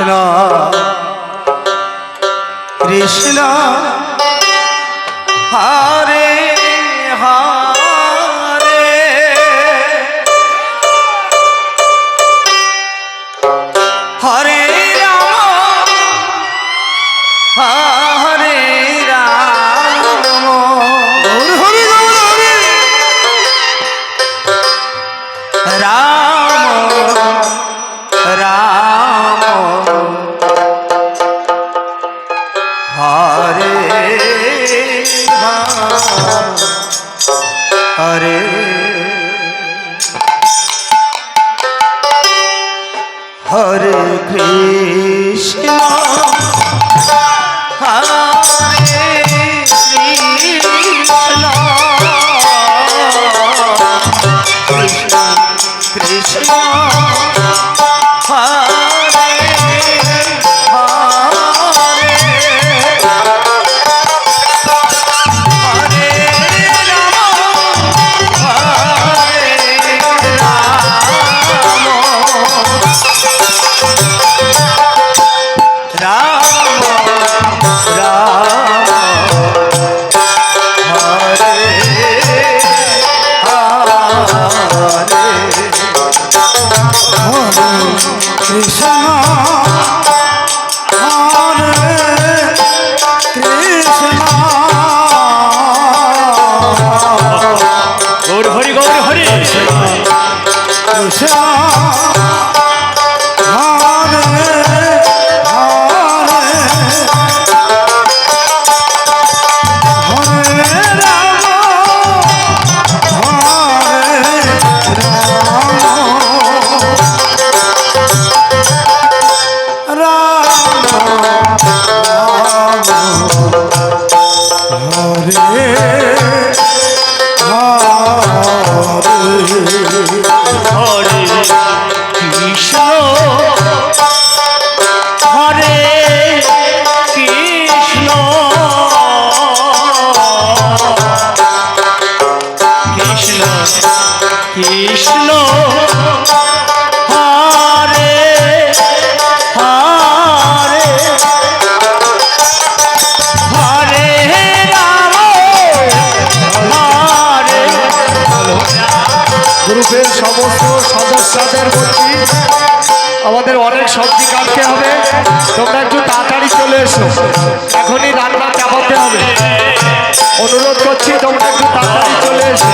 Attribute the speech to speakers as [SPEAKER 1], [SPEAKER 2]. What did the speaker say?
[SPEAKER 1] কৃষ্ণ। কৃষ্ণ। হা। হরে কৃষ্ণ। কৃষ্ণ।
[SPEAKER 2] বাচ্চাদের বলছি আমাদের অনেক সবজি কাটতে হবে। তোমরা একটু তাড়াতাড়ি চলে এসো। এখনই রান্না চাপাতে হবে। অনুরোধ করছি, তোমরা একটু তাড়াতাড়ি চলে এসো।